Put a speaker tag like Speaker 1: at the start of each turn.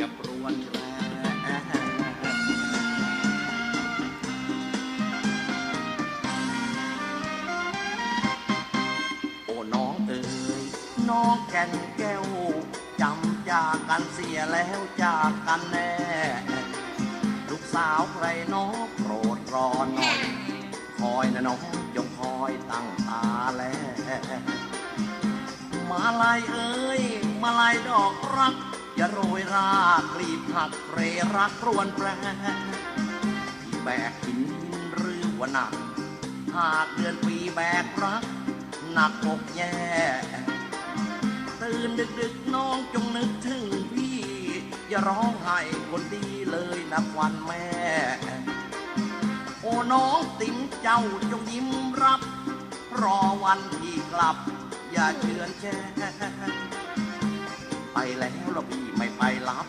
Speaker 1: ย่ารวนแรโอ้น้องเอ๋ยน้องแก่นแก้วจำจากกันเสียแล้วจากกันแน่ ลูกสาวใครน้องโกรธรอน่อยคอยนะน้องจงคอยตั้งตาแล้มาลายเอ้ยมาลายดอกรัก ยรากรีบหักเรรักรวนแปรที่แบกหินหรือว่าหนัก หากเดือนปีแบกรัก หนักอกแย่ ตื่นดึกดึกน้องจงนึกถึงพี่ อย่าร้องไห้คนดีเลยนับวันแม่ โอ้น้องติ๋มเจ้าจงยิ้มรับ รอวันที่กลับ อย่าเชือนแช่ ไปแล้วเราพี่ไม่ไปรับ